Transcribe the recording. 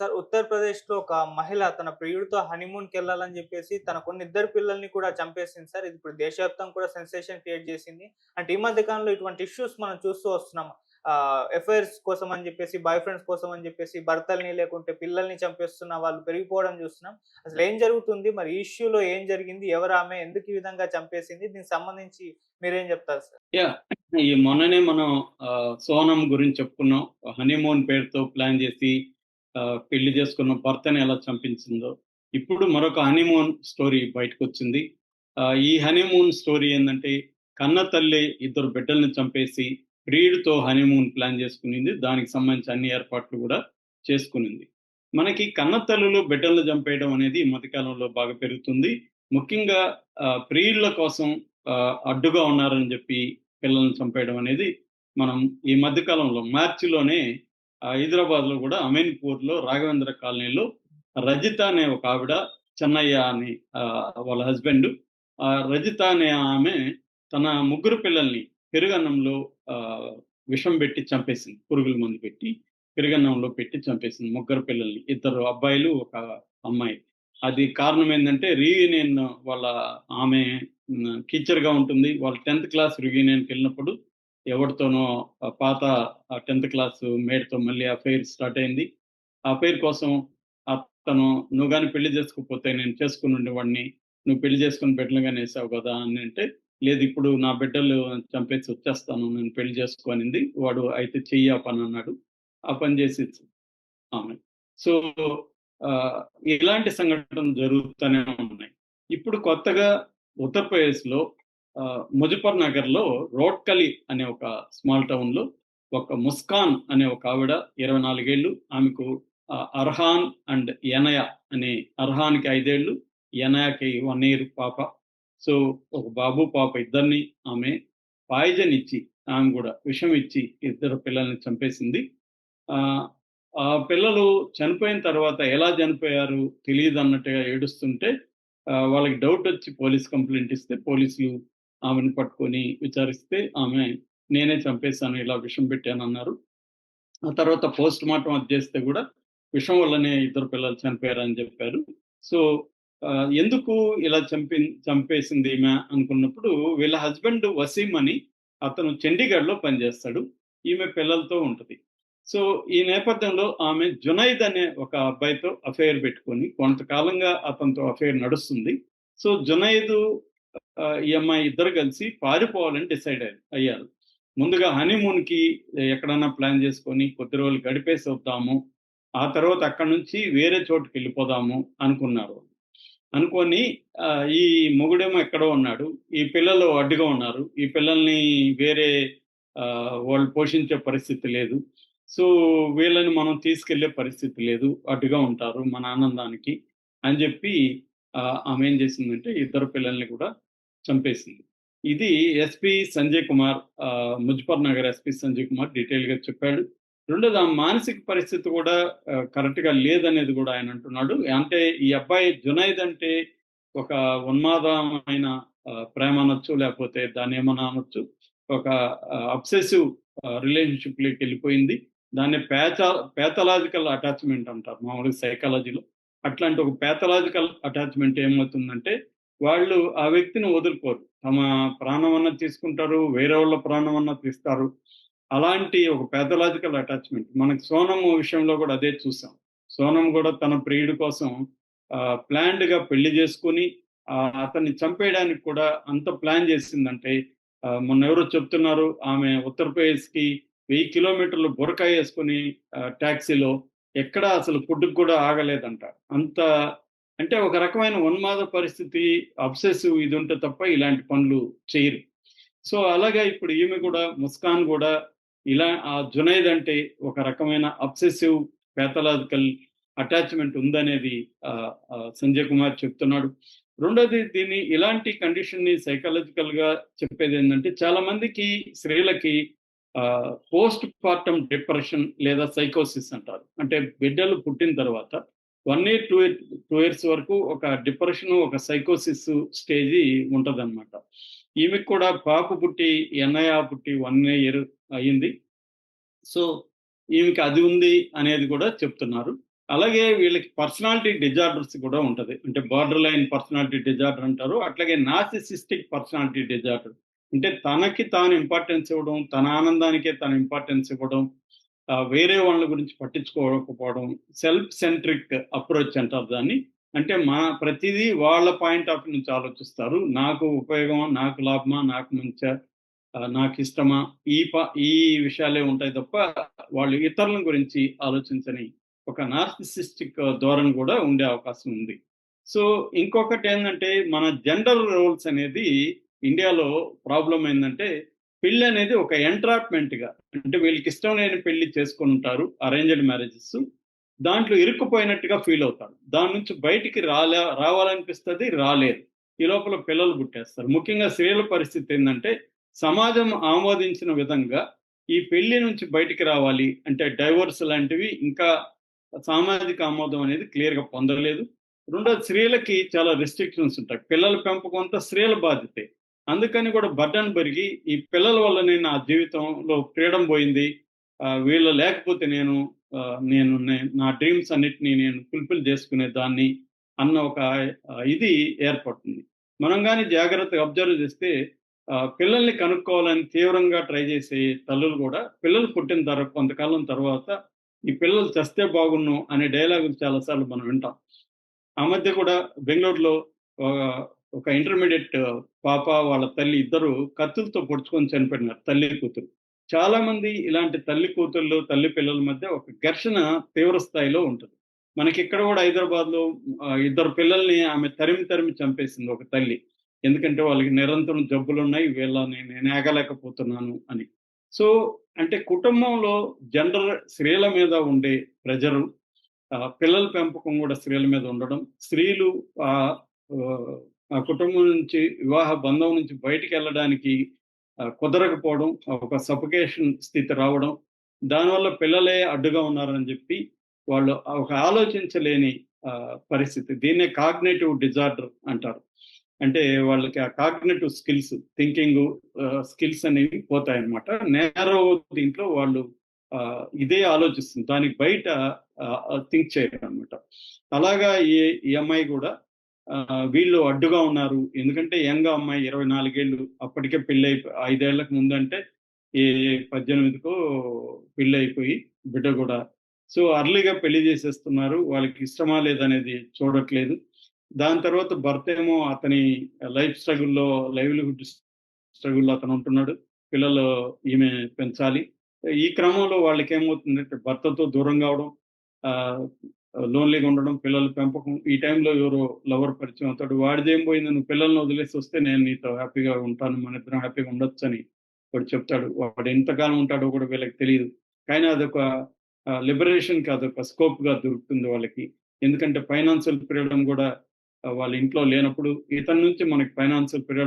Sir ఉత్తరప్రదేశ్‌లో ఒక మహిళ తన ప్రియుడితో హనీమూన్కి వెళ్ళాలని చెప్పేసి తన కొన్ని ఇద్దరు పిల్లల్ని కూడా చంపేసింది సార్. ఇది ఇప్పుడు దేశవ్యాప్తం కూడా సెన్సేషన్ క్రియేట్ చేసింది. అంటే ఈ మధ్య కాలంలో ఇటువంటి ఇష్యూస్ మనం చూస్తూ వస్తున్నాం. ఆహ్, ఎఫైర్స్ కోసం అని చెప్పేసి బాయ్ ఫ్రెండ్స్ కోసం అని చెప్పేసి భర్తల్ని లేకుంటే పిల్లల్ని చంపేస్తున్న వాళ్ళు పెరిగిపోవడం చూస్తున్నాం అసలు ఏం జరుగుతుంది? మరి ఈ ఇష్యూలో ఏం జరిగింది? ఎవరు ఆమె ఎందుకు ఈ విధంగా చంపేసింది? దీనికి సంబంధించి మీరేం చెప్తారు సార్? యా ఈ మొన్ననే మనం సోనం గురించి చెప్పుకున్నాం. హనీమూన్ పేరుతో ప్లాన్ చేసి పెళ్ళి చేసుకున్న భర్తని ఎలా చంపించిందో. ఇప్పుడు మరొక హనీమూన్ స్టోరీ బయటకొచ్చింది. వచ్చింది ఈ హనీమూన్ స్టోరీ ఏంటంటే కన్న తల్లి ఇద్దరు బిడ్డల్ని చంపేసి ప్రియుడితో హనీమూన్ ప్లాన్ చేసుకునింది. దానికి సంబంధించి అన్ని ఏర్పాట్లు కూడా చేసుకునింది. మనకి కన్న తల్లులు బిడ్డలను చంపేయడం అనేది ఈ బాగా పెరుగుతుంది. ముఖ్యంగా ప్రియుల కోసం అడ్డుగా ఉన్నారని చెప్పి పిల్లల్ని చంపేయడం అనేది మనం ఈ మధ్యకాలంలో మార్చిలోనే హైదరాబాద్లో హైదరాబాద్‌లో గూడా అమీన్‌పూర్‌లో రాఘవేంద్ర కాలనీలో రజిత అనే ఒక ఆవిడ, చెన్నయ్య అని వాళ్ళ హస్బెండ్ రజిత అనే ఆమె తన ముగ్గురు పిల్లల్ని పెరుగన్నంలో విషం పెట్టి చంపేసింది. పురుగుల మందు పెట్టి పెరుగన్నంలో పెట్టి చంపేసింది ముగ్గురు పిల్లల్ని. ఇద్దరు అబ్బాయిలు, ఒక అమ్మాయి. అది కారణం ఏంటంటే రీయూనియన్ వాళ్ళ ఆమె టీచర్‌గా ఉంటుంది. వాళ్ళు 10థ్ క్లాస్ రీయూనియన్‌కెళ్ళినప్పుడు ఎవరితోనో పాత టెన్త్ 10థ్ క్లాస్ మేట్‌తో మళ్ళీ అఫైర్ స్టార్ట్ అయింది. ఆ అఫైర్ కోసం అతను "నువ్వు కానీ పెళ్ళి చేసుకోకపోతే నేను చేసుకుని వాడిని నువ్వు పెళ్ళి చేసుకుని బిడ్డలు వేసావు కదా అని అంటే, "లేదు ఇప్పుడు నా బిడ్డలు చంపేసి వచ్చేస్తాను. నేను పెళ్ళి చేసుకోనింది వాడు అయితే చెయ్యి ఆ పని అన్నాడు. ఆ పని చేసి ఆమె. సో, ఇలాంటి సంఘటనలు జరుగుతూనే ఉన్నాయి. ఇప్పుడు కొత్తగా ఉత్తరప్రదేశ్‌లో ఆహ్, ముజఫర్ నగర్‌లో రోడ్కలి అనే ఒక స్మాల్ టౌన్‌లో ఒక ముస్కాన్ అనే ఒక ఆవిడ ఇరవై నాలుగేళ్ళు ఆమెకు అర్హాన్ అండ్ ఎనయ అనే అర్హాన్‌కి ఐదేళ్ళు ఎనయాకి వన్ ఇయర్ పాప. సో, ఒక బాబు, పాప ఇద్దరిని ఆమె పాయిజన్ ఇచ్చి ఆమె కూడా విషం ఇచ్చి ఇద్దరు పిల్లల్ని చంపేసింది. ఆ పిల్లలు చనిపోయిన తర్వాత ఎలా చనిపోయారు తెలియదు అన్నట్టుగా ఏడుస్తుంటే వాళ్ళకి డౌట్ వచ్చి పోలీస్ కంప్లైంట్ ఇస్తే పోలీసులు ఆమెను పట్టుకొని విచారిస్తే ఆమె నేనే చంపేశాను ఇలా విషం పెట్టాను అన్నారు ఆ తర్వాత పోస్ట్‌మార్టం అది చేస్తే కూడా విషం వల్లనే ఇద్దరు పిల్లలు చనిపోయారని చెప్పారు. సో, ఎందుకు ఇలా చంపి చంపేసింది ఈమె అనుకున్నప్పుడు వీళ్ళ హస్బెండ్ వసీం అని అతను చండీగఢ్‌లో పనిచేస్తాడు. ఈమె పిల్లలతో ఉంటుంది. సో, ఈ నేపథ్యంలో ఆమె జునైద్ అనే ఒక అబ్బాయితో అఫైర్ పెట్టుకొని కొంతకాలంగా అతనితో అఫైర్ నడుస్తుంది. సో, జునైదు ఈ అమ్మాయి ఇద్దరు కలిసి పారిపోవాలని డిసైడ్ అయ్యారు అయ్యారు. ముందుగా హనీమూన్‌కి ఎక్కడన్నా ప్లాన్ చేసుకొని కొద్ది రోజులు గడిపేసి వద్దాము. ఆ తర్వాత అక్కడి నుంచి వేరే చోటుకి వెళ్ళిపోదాము అనుకున్నారు. అనుకొని ఈ మొగుడేమో ఎక్కడో ఉన్నాడు. ఈ పిల్లలు అడ్డుగా ఉన్నారు. ఈ పిల్లల్ని వేరే వాళ్ళు పోషించే పరిస్థితి లేదు. సో, వీళ్ళని మనం తీసుకెళ్ళే పరిస్థితి లేదు. అడ్డుగా ఉంటారు మన ఆనందానికి అని చెప్పి ఆమె ఏం చేసిందంటే ఇద్దరు పిల్లల్ని కూడా చంపేసింది. ఇది S P Sanjay Kumar Muzaffar Nagar S P Sanjay Kumar డీటెయిల్‌గా చెప్పాడు. రెండోది ఆ మానసిక పరిస్థితి కూడా కరెక్ట్‌గా లేదనేది కూడా ఆయన అంటున్నాడు. అంటే ఈ అబ్బాయి జునైద్ అంటే ఒక ఉన్మాదమైన ప్రేమ అనొచ్చు, లేకపోతే దాన్నేమన్నా అనొచ్చు. ఒక అబ్సెసివ్ రిలేషన్షిప్లోకి వెళ్ళిపోయింది దాన్ని పేథ పాథలాజికల్ అటాచ్‌మెంట్ అంటారు మామూలుగా సైకాలజీలో. అట్లాంటి ఒక పేథలాజికల్ అటాచ్‌మెంట్ ఏమవుతుందంటే వాళ్ళు ఆ వ్యక్తిని వదులుకోరు. తమ ప్రాణమన్నా తీసుకుంటారు. వేరే వాళ్ళ ప్రాణం అన్న తీస్తారు. అలాంటి ఒక పాథలాజికల్ అటాచ్‌మెంట్. మనకి సోనం విషయంలో కూడా అదే చూసాం. సోనం కూడా తన ప్రియుడి కోసం ఆహ్, ప్లాన్డ్‌గా పెళ్ళి చేసుకొని అతన్ని చంపేయడానికి కూడా అంత ప్లాన్ చేసిందంటే మొన్న ఎవరో చెప్తున్నారు ఆమె ఉత్తరప్రదేశ్‌కి వెయ్యి కిలోమీటర్లు బురకా వేసుకుని ట్యాక్సీలో టాక్సీలో ఎక్కడ అసలు ఫుడ్‌కి కూడా ఆగలేదంట. అంత అంటే ఒక రకమైన ఉన్మాద పరిస్థితి, అబ్సెసివ్ ఇది ఉంటే తప్ప ఇలాంటి పనులు చేయరు సో, అలాగా ఇప్పుడు ఈమె కూడా ముస్కాన్ కూడా ఇలా ఆ జునైద్ అంటే ఒక రకమైన అబ్సెసివ్ ప్యాథలాజికల్ అటాచ్‌మెంట్ ఉందనేది సంజయ్ కుమార్ చెప్తున్నాడు. రెండోది దీన్ని ఇలాంటి కండిషన్‌ని సైకాలజికల్‌గా చెప్పేదేంటంటే చాలా మందికి స్త్రీలకి పోస్ట్ పార్టమ్ డిప్రెషన్ లేదా సైకోసిస్ అంటారు. అంటే బిడ్డలు పుట్టిన తర్వాత one year, two year two years వరకు ఒక డిప్రెషన్ ఒక సైకోసిస్ స్టేజి అనమాట ఈమెకు కూడా పాపు పుట్టి ఎన్నయ పుట్టి వన్ ఇయర్ అయింది. సో, ఈమెకి అది ఉంది అనేది కూడా చెప్తున్నారు. అలాగే వీళ్ళకి పర్సనాలిటీ డిజార్డర్స్ కూడా ఉంటుంది అంటే బార్డర్ లైన్ పర్సనాలిటీ డిజార్డర్ అంటారు అట్లాగే నాసిసిస్టిక్ పర్సనాలిటీ డిజార్డర్ అంటే తనకి తాను ఇంపార్టెన్స్ ఇవ్వడం తన ఆనందానికే తన ఇంపార్టెన్స్ ఇవ్వడం వేరే వాళ్ళ గురించి పట్టించుకోకపోవడం సెల్ఫ్ సెంట్రిక్ అప్రోచ్ అంటారు దాన్ని. అంటే మా ప్రతిదీ వాళ్ళ పాయింట్ ఆఫ్ నుంచి ఆలోచిస్తారు. నాకు ఉపయోగం నాకు లాభమా నాకు మంచా నాకు ఇష్టమా ఈ ప ఈ విషయాలే ఉంటాయి తప్ప వాళ్ళు ఇతరుల గురించి ఆలోచించని ఒక నార్సిసిస్టిక్ ధోరణి కూడా ఉండే అవకాశం ఉంది. సో ఇంకొకటి ఏంటంటే మన జెండర్ రోల్స్ అనేది ఇండియాలో ప్రాబ్లం ఏంటంటే పెళ్ళి అనేది ఒక ఎంట్రాప్మెంట్గా అంటే వీళ్ళకి ఇష్టం లేని పెళ్ళి చేసుకొని ఉంటారు అరేంజ్డ్ మ్యారేజెస్ దాంట్లో ఇరుక్కుపోయినట్టుగా ఫీల్ అవుతారు దాని నుంచి బయటికి రాలే రావాలనిపిస్తుంది రాలేదు. ఈ లోపల పిల్లలు పుట్టేస్తారు. ముఖ్యంగా స్త్రీల పరిస్థితి ఏంటంటే సమాజం ఆమోదించిన విధంగా ఈ పెళ్ళి నుంచి బయటికి రావాలి అంటే డైవోర్స్ లాంటివి ఇంకా సామాజిక ఆమోదం అనేది క్లియర్గా పొందలేదు. రెండోది స్త్రీలకి చాలా రెస్ట్రిక్షన్స్ ఉంటాయి. పిల్లల పెంపకం అంతా స్త్రీల బాధ్యతే. అందుకని కూడా బర్డన్ పెరిగి ఈ పిల్లల వల్ల నేను నా జీవితంలో ఫ్రీడమ్ పోయింది. వీళ్ళు లేకపోతే నేను నేను నా డ్రీమ్స్ అన్నిటినీ నేను ఫుల్ఫిల్ చేసుకునే దాన్ని అన్న ఒక ఇది ఏర్పడుతుంది. మనం కానీ జాగ్రత్తగా అబ్జర్వ్ చేస్తే పిల్లల్ని కనుక్కోవాలని తీవ్రంగా ట్రై చేసే తల్లులు కూడా పిల్లలు పుట్టిన తర్వాత కొంతకాలం తర్వాత ఈ పిల్లలు చస్తే బాగున్నాం అనే డైలాగులు చాలాసార్లు మనం వింటాం. ఆ మధ్య కూడా బెంగళూరులో ఒక ఇంటర్మీడియట్ పాప వాళ్ళ తల్లి ఇద్దరు కత్తులతో పొడుచుకొని చనిపోయినారు తల్లి కూతురు. చాలా మంది ఇలాంటి తల్లి కూతుళ్ళు తల్లి పిల్లల మధ్య ఒక ఘర్షణ తీవ్ర స్థాయిలో ఉంటుంది. మనకి ఇక్కడ కూడా హైదరాబాద్లో ఇద్దరు పిల్లల్ని ఆమె తరిమి తరిమి చంపేసింది ఒక తల్లి. ఎందుకంటే వాళ్ళకి నిరంతరం జబ్బులు ఉన్నాయి వీళ్ళని నేను ఆగలేకపోతున్నాను అని. సో అంటే కుటుంబంలో జెండర్ స్త్రీల మీద ఉండే ప్రెజరు ఆ, పిల్లల పెంపకం కూడా స్త్రీల మీద ఉండడం స్త్రీలు ఆ కుటుంబం నుంచి వివాహ బంధం నుంచి బయటికి వెళ్ళడానికి కుదరకపోవడం ఒక సఫికేషన్ స్థితి రావడం దానివల్ల పిల్లలే అడ్డుగా ఉన్నారని చెప్పి వాళ్ళు ఒక ఆలోచించలేని ఆ, పరిస్థితి. దీన్నే కాగ్నేటివ్ డిజార్డర్ అంటారు. అంటే వాళ్ళకి ఆ కాగ్నేటివ్ స్కిల్స్ థింకింగ్ స్కిల్స్ అనేవి పోతాయన్నమాట. నేరో దీంట్లో వాళ్ళు ఆ, ఇదే ఆలోచిస్తుంది దానికి బయట థింక్ చేయడం అనమాట అలాగా ఈ ఈ అమ్మాయి కూడా వీళ్ళు అడ్డుగా ఉన్నారు. ఎందుకంటే యంగ్ అమ్మాయి ఇరవై నాలుగేళ్ళు అప్పటికే పెళ్ళి అయిపోయి ఐదేళ్ళకు ముందంటే ఏ పద్దెనిమిదికో పెళ్ళి అయిపోయి బిడ్డ కూడా. సో అర్లీగా పెళ్ళి చేసేస్తున్నారు. వాళ్ళకి ఇష్టమా లేదనేది చూడట్లేదు. దాని తర్వాత భర్త ఏమో అతని లైఫ్ స్ట్రగుల్లో లైవ్లీహుడ్ స్ట్రగుల్లో అతను ఉంటున్నాడు. పిల్లలు ఈమె పెంచాలి. ఈ క్రమంలో వాళ్ళకి ఏమవుతుందంటే భర్తతో దూరం కావడం ఆ లోన్లీగా ఉండడం పిల్లల పెంపకం. ఈ టైంలో ఎవరో లవర్ పరిచయం అవుతాడు. వాడిదేం పోయింది నువ్వు పిల్లల్ని వదిలేసి వస్తే నేను నీతో హ్యాపీగా ఉంటాను. మన ఇద్దరం హ్యాపీగా ఉండొచ్చు అని వాడు చెప్తాడు. వాడు ఎంతకాలం ఉంటాడో కూడా వీళ్ళకి తెలియదు కానీ అదొక లిబరేషన్కి అదొక స్కోప్గా దొరుకుతుంది వాళ్ళకి. ఎందుకంటే ఫైనాన్షియల్ ఫ్రీడమ్ కూడా వాళ్ళ ఇంట్లో లేనప్పుడు ఇతని నుంచి మనకి ఫైనాన్షియల్ ఫ్రీడమ్